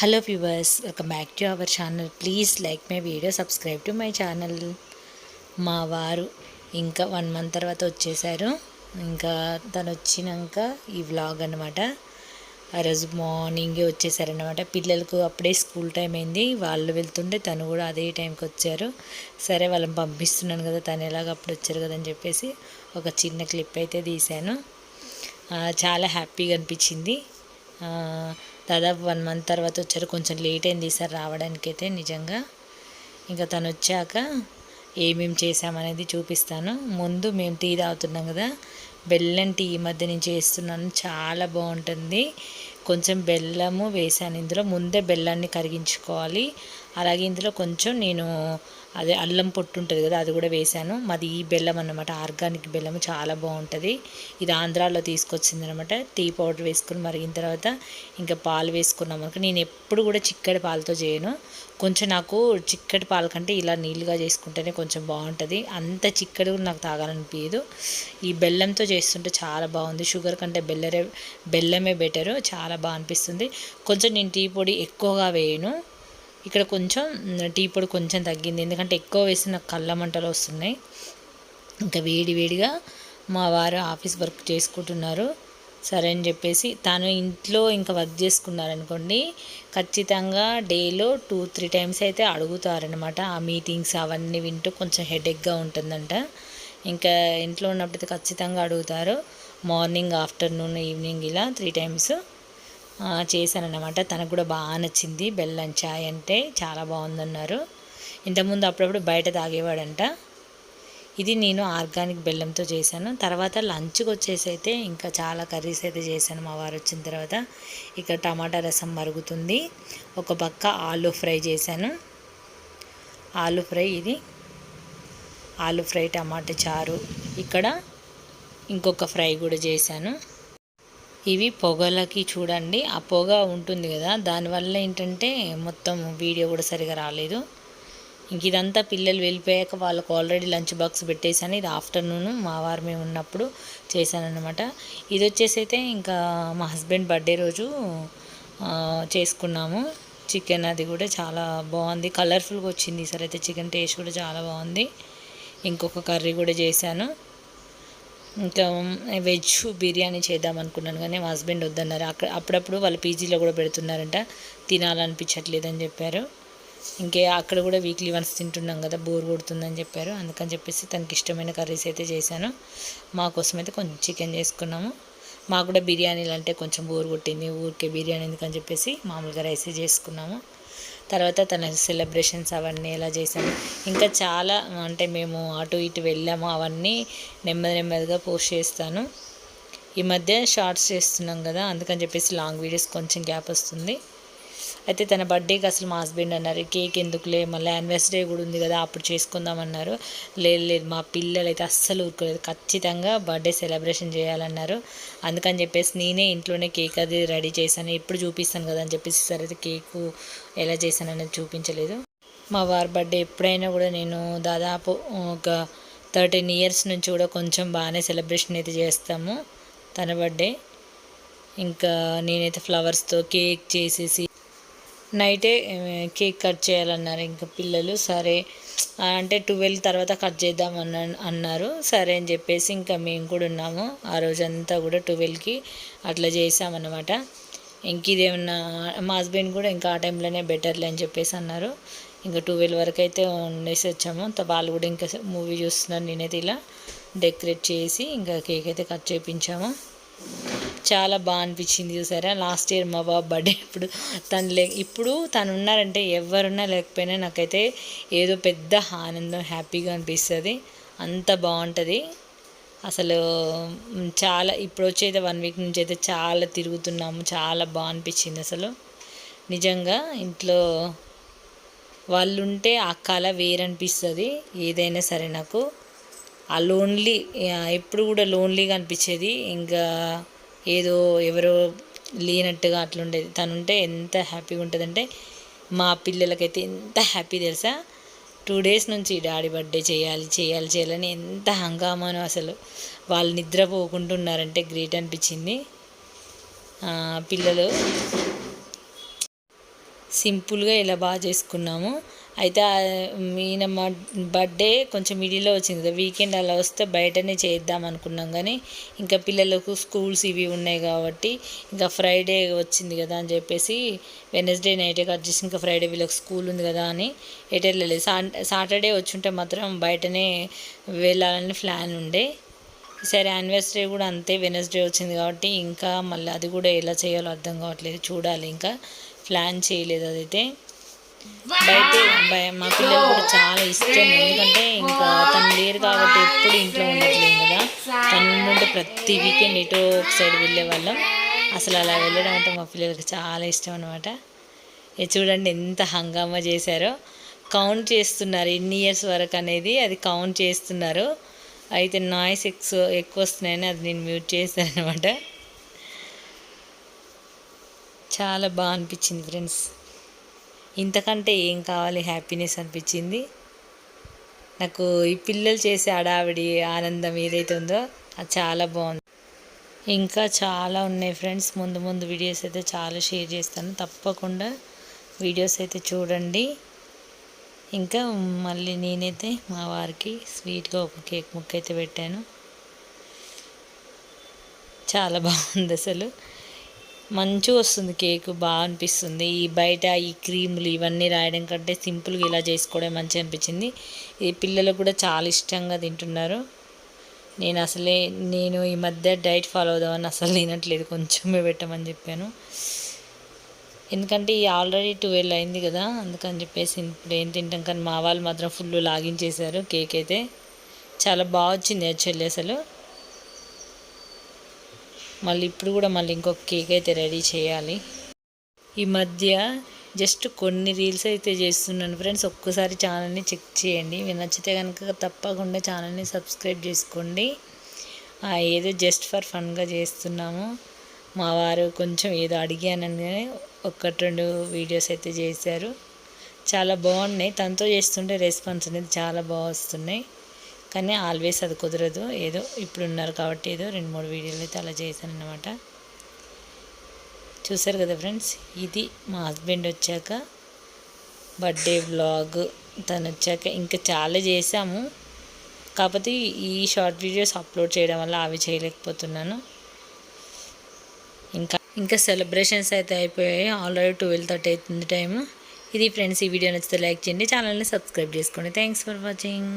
Hello viewers welcome back to our channel please like my video subscribe to my channel మా వారు ఇంకా one month తర్వాత వచ్చేసారు. ఇంకా తను వచ్చినాక ఈ వ్లాగ్ అనమాట ఆ రోజు మార్నింగే వచ్చేసారనమాట పిల్లలకు అప్పుడే స్కూల్ టైం అయింది. వాళ్ళు వెళ్తుంటే తను కూడా అదే టైంకి వచ్చారు. సరే వాళ్ళని పంపిస్తున్నాను కదా తను ఎలాగ అప్పుడు వచ్చారు కదా అని చెప్పేసి ఒక చిన్న క్లిప్ అయితే తీశాను. చాలా హ్యాపీగా అనిపించింది. దాదాపు వన్ మంత్ తర్వాత వచ్చారు. కొంచెం లేట్ అయింది సార్ రావడానికి అయితే నిజంగా. ఇంకా తను వచ్చాక ఏమేమి చేసామనేది చూపిస్తాను. ముందు మేము టీ తాగుతున్నాం కదా బెల్లం టీ ఈ మధ్య నేను చేస్తున్నాను. చాలా బాగుంటుంది. కొంచెం బెల్లము వేసాను ఇందులో. ముందే బెల్లాన్ని కరిగించుకోవాలి. అలాగే ఇందులో కొంచెం నేను అదే అల్లం పొట్టు ఉంటుంది కదా అది కూడా వేసాను. మాది ఈ బెల్లం అన్నమాట ఆర్గానిక్ బెల్లం చాలా బాగుంటుంది. ఇది ఆంధ్రాలో తీసుకొచ్చింది అనమాట టీ పౌడర్ వేసుకుని మరిగిన తర్వాత ఇంకా పాలు వేసుకున్నాం అనుకో నేను ఎప్పుడు కూడా చిక్కటి పాలతో చేయను. కొంచెం నాకు చిక్కటి పాల కంటే ఇలా నీళ్ళుగా చేసుకుంటేనే కొంచెం బాగుంటుంది. అంత చిక్కటి కూడా నాకు తాగాలనిపించదు ఈ బెల్లంతో చేస్తుంటే చాలా బాగుంది. షుగర్ కంటే బెల్లరే బెల్లమే బెటరు. చాలా బాగా అనిపిస్తుంది. కొంచెం నేను టీ పొడి ఎక్కువగా వేయను. ఇక్కడ కొంచెం టీ పొడి కొంచెం తగ్గింది. ఎందుకంటే ఎక్కువ వేసిన కళ్ళ మంటలు వస్తున్నాయి. ఇంకా వేడి వేడిగా మా వారు ఆఫీస్ వర్క్ చేసుకుంటున్నారు. సరే అని చెప్పేసి తను ఇంట్లో ఇంకా వర్క్ చేసుకున్నారనుకోండి ఖచ్చితంగా డేలో టూ త్రీ టైమ్స్ అయితే అడుగుతారనమాట ఆ మీటింగ్స్ అవన్నీ వింటూ కొంచెం హెడేక్గా ఉంటుందంట. ఇంకా ఇంట్లో ఉన్నప్పుడైతే ఖచ్చితంగా అడుగుతారు. మార్నింగ్ ఆఫ్టర్నూన్ ఈవినింగ్ ఇలా త్రీ టైమ్స్ చేశానన్నమాట. తనకు కూడా బాగా నచ్చింది. బెల్లం చాయ్ అంటే చాలా బాగుందన్నారు. ఇంతకుముందు అప్పుడప్పుడు బయట తాగేవాడంట. ఇది నేను ఆర్గానిక్ బెల్లంతో చేశాను. తర్వాత లంచ్కి వచ్చేసి అయితే ఇంకా చాలా కర్రీస్ అయితే చేశాను మా వారు వచ్చిన తర్వాత. ఇక్కడ టమాటా రసం మరుగుతుంది. ఒక పక్క ఆలు ఫ్రై చేశాను. ఆలు ఫ్రై ఇది. ఆలు ఫ్రై టమాటా చారు. ఇక్కడ ఇంకొక ఫ్రై కూడా చేశాను. ఇవి పొగలకి చూడండి. ఆ పొగ ఉంటుంది కదా దానివల్ల ఏంటంటే మొత్తం వీడియో కూడా సరిగా రాలేదు. ఇంక ఇదంతా పిల్లలు వెళ్ళిపోయాక వాళ్ళకు ఆల్రెడీ లంచ్ బాక్స్ పెట్టేశాను. ఇది ఆఫ్టర్నూన్ మా వారు మేము ఉన్నప్పుడు చేశానన్నమాట. ఇది వచ్చేసి అయితే ఇంకా మా హస్బెండ్ బర్త్డే రోజు చేసుకున్నాము. చికెన్ అది కూడా చాలా బాగుంది. కలర్ఫుల్గా వచ్చింది. ఈసారి అయితే చికెన్ టేస్ట్ కూడా చాలా బాగుంది. ఇంకొక కర్రీ కూడా చేశాను. ఇంకా వెజ్ బిర్యానీ చేద్దాం అనుకున్నాను కానీ మా హస్బెండ్ వద్దన్నారు. అక్కడ అప్పుడప్పుడు వాళ్ళు పీజీలో కూడా పెడుతున్నారంట. తినాలనిపించట్లేదని చెప్పారు. ఇంకే అక్కడ కూడా వీక్లీ వన్స్ తింటున్నాం కదా బోర్ కొడుతుందని చెప్పారు. అందుకని చెప్పేసి తనకి ఇష్టమైన కర్రీస్ అయితే చేశాను. మా కోసం అయితే కొంచెం చికెన్ చేసుకున్నాము. మాకు కూడా బిర్యానీలు అంటే కొంచెం బోర్ కొట్టింది. ఊరికే బిర్యానీ ఎందుకని చెప్పేసి మామూలుగా రైస్ చేసుకున్నాము. తర్వాత తన సెలబ్రేషన్స్ అవన్నీ ఎలా చేశాను. ఇంకా చాలా అంటే మేము అటు ఇటు వెళ్ళాము అవన్నీ నెమ్మది నెమ్మదిగా పోస్ట్ చేస్తాను. ఈ మధ్య షార్ట్స్ చేస్తున్నాం కదా అందుకని చెప్పేసి లాంగ్ వీడియోస్ కొంచెం గ్యాప్ వస్తుంది. అయితే తన బర్త్డేకి అసలు మా హస్బెండ్ అన్నారు కేక్ ఎందుకులే? మళ్ళీ యానివర్సరీ కూడా ఉంది కదా అప్పుడు చేసుకుందాం అన్నారు. లేదు లేదు మా పిల్లలు అయితే అస్సలు ఊరుకోలేదు. ఖచ్చితంగా బర్త్డే సెలబ్రేషన్ చేయాలన్నారు. అందుకని చెప్పేసి నేనే ఇంట్లోనే కేక్ అది రెడీ చేశాను. ఎప్పుడు చూపిస్తాను కదా అని చెప్పేసి సరే అయితే కేకు ఎలా చేశాను అనేది చూపించలేదు. మా వారి బర్త్డే ఎప్పుడైనా కూడా నేను దాదాపు ఒక థర్టీన్ ఇయర్స్ నుంచి కూడా కొంచెం బాగానే సెలబ్రేషన్ అయితే చేస్తాము తన బర్త్డే. ఇంకా నేనైతే ఫ్లవర్స్తో కేక్ చేసేసి నైటే కేక్ కట్ చేయాలన్నారు ఇంకా పిల్లలు. సరే అంటే ట్వెల్వ్ తర్వాత కట్ చేద్దాం అన్న అన్నారు. సరే అని చెప్పేసి ఇంకా మేము కూడా ఉన్నాము. ఆ రోజంతా కూడా ట్వెల్వ్కి అట్లా చేసామన్నమాట. ఇంక ఇదేమన్నా మా హస్బెండ్ కూడా ఇంకా ఆ టైంలోనే బెటర్లే అని చెప్పేసి అన్నారు. ఇంకా ట్వెల్వ్ వరకు అయితే ఉండేసి వచ్చాము. వాళ్ళు కూడా ఇంకా మూవీ చూస్తున్నారు. నేనైతే ఇలా డెకరేట్ చేసి ఇంకా కేక్ అయితే కట్ చేయించాము చాలా బాగా అనిపించింది చూసారా? లాస్ట్ ఇయర్ మా బాబు బర్త్డే ఇప్పుడు తను లే ఇప్పుడు తను ఉన్నారంటే ఎవరున్నా లేకపోయినా నాకైతే ఏదో పెద్ద ఆనందం హ్యాపీగా అనిపిస్తుంది. అంత బాగుంటుంది. అసలు చాలా ఇప్పుడు వచ్చేది వన్ వీక్ నుంచి అయితే చాలా తిరుగుతున్నాము చాలా బాగా అనిపించింది అసలు. నిజంగా ఇంట్లో వాళ్ళు ఉంటే ఆ కళ వేరనిపిస్తుంది ఏదైనా సరే నాకు. ఆ లోన్లీ ఎప్పుడు కూడా లోన్లీగా అనిపించేది. ఇంకా ఏదో ఎవరో లేనట్టుగా అట్లుండేది. తను ఉంటే ఎంత హ్యాపీగా ఉంటుందంటే మా పిల్లలకైతే ఎంత హ్యాపీ తెలుసా? టూ డేస్ నుంచి డాడీ బర్త్డే చేయాలి చేయాలి చేయాలని ఎంత హంగామానో అసలు. వాళ్ళు నిద్రపోకుంటున్నారంటే గ్రేట్ అనిపించింది. పిల్లలు సింపుల్గా ఇలా బాగా చేసుకున్నాము. అయితే ఈయన మా బర్త్డే కొంచెం మిడిల్లో వచ్చింది. కదా వీకెండ్ అలా వస్తే బయటనే చేద్దాం అనుకున్నాం కానీ ఇంకా పిల్లలకు స్కూల్స్ ఇవి ఉన్నాయి కాబట్టి ఇంకా ఫ్రైడే వచ్చింది కదా అని చెప్పేసి వెనస్డే నైటే కట్ చేసి ఇంకా ఫ్రైడే వీళ్ళకి స్కూల్ ఉంది కదా అని ఎటు వెళ్ళలేదు సాటర్డే వచ్చుంటే మాత్రం బయటనే వెళ్ళాలని ప్లాన్ ఉండే. ఈసారి యానివర్సరీ కూడా అంతే వెనస్డే వచ్చింది కాబట్టి ఇంకా మళ్ళీ అది కూడా ఎలా చేయాలో అర్థం కావట్లేదు. చూడాలి ఇంకా. ప్లాన్ చేయలేదు అదైతే. బయట బయ- మా పిల్లలు కూడా చాలా ఇష్టం. ఎందుకంటే ఇంకా తను లేరు కాబట్టి ఎప్పుడు ఇంట్లో ఉండట్లేదు కదా. తను నుండి ప్రతి వీకెండ్ ఎటో ఒక సైడ్ వెళ్ళే వాళ్ళం అసలు అలా వెళ్ళడం అంటే మా పిల్లలకి చాలా ఇష్టం అనమాట ఇది చూడండి ఎంత హంగామా చేశారో. కౌంట్ చేస్తున్నారు ఎన్ని ఇయర్స్ వరకు అనేది అది కౌంట్ చేస్తున్నారు. అయితే నాయిస్ ఎక్కువ ఎక్కువ వస్తున్నాయని అది నేను మ్యూట్ చేశాను అనమాట చాలా బాగా అనిపించింది ఫ్రెండ్స్ ఇంతకంటే ఏం కావాలి? హ్యాపీనెస్ అనిపించింది. నాకు ఈ పిల్లలు చేసే అడావిడి ఆనందం ఏదైతే ఉందో అది చాలా బాగుంది. ఇంకా చాలా ఉన్నాయి ఫ్రెండ్స్. ముందు ముందు వీడియోస్ అయితే చాలా షేర్ చేస్తాను. తప్పకుండా వీడియోస్ అయితే చూడండి. ఇంకా మళ్ళీ నేనైతే మా వారికి స్వీట్గా ఒక కేక్ ముక్క అయితే పెట్టాను. చాలా బాగుంది అసలు. మంచిగా వస్తుంది కేక్ బాగా అనిపిస్తుంది. ఈ బయట ఈ క్రీములు ఇవన్నీ రాయడం కంటే సింపుల్గా ఇలా చేసుకోవడం మంచిగా అనిపించింది. ఈ పిల్లలు కూడా చాలా ఇష్టంగా తింటున్నారు. నేను అసలే నేను ఈ మధ్య డైట్ ఫాలో అవుదామని అసలు తినట్లేదు. కొంచెమే పెట్టమని చెప్పాను. ఎందుకంటే ఈ ఆల్రెడీ ట్వెల్వ్ అయింది కదా అందుకని చెప్పేసి ఇప్పుడు ఏం తింటాం. కానీ మా వాళ్ళు మాత్రం ఫుల్ లాగించేశారు కేక్ అయితే. చాలా బాగా వచ్చింది యాక్చువల్లీ అసలు. మళ్ళీ ఇప్పుడు కూడా మళ్ళీ ఇంకొక కేక్ అయితే రెడీ చేయాలి. ఈ మధ్య జస్ట్ కొన్ని రీల్స్ అయితే చేస్తున్నాను ఫ్రెండ్స్. ఒక్కసారి ఛానల్ని చెక్ చేయండి. మీరు నచ్చితే కనుక తప్పకుండా ఛానల్ని సబ్స్క్రైబ్ చేసుకోండి. ఏదో జస్ట్ ఫర్ ఫన్గా చేస్తున్నాము. మా వారు కొంచెం ఏదో అడిగానని ఒకటి రెండు వీడియోస్ అయితే చేశారు. చాలా బాగున్నాయి. తనతో చేస్తుంటే రెస్పాన్స్ అనేది చాలా బాగా వస్తున్నాయి. కానీ ఆల్వేస్ అది కుదరదు. ఏదో ఇప్పుడు ఉన్నారు కాబట్టి ఏదో రెండు మూడు వీడియోలు అయితే అలా చేశాను అనమాట చూసారు కదా ఫ్రెండ్స్? ఇది మా హస్బెండ్ వచ్చాక బర్త్డే వ్లాగ్. తను వచ్చాక ఇంకా చాలా చేసాము కాకపోతే ఈ షార్ట్ వీడియోస్ అప్లోడ్ చేయడం వల్ల అవి చేయలేకపోతున్నాను. ఇంకా ఇంకా సెలబ్రేషన్స్ అయితే అయిపోయాయి. ఆల్రెడీ ట్వెల్వ్ థర్టీ అవుతుంది టైము. ఇది ఫ్రెండ్స్ ఈ వీడియో నచ్చితే లైక్ చేయండి. ఛానల్ని సబ్స్క్రైబ్ చేసుకోండి. Thanks for watching.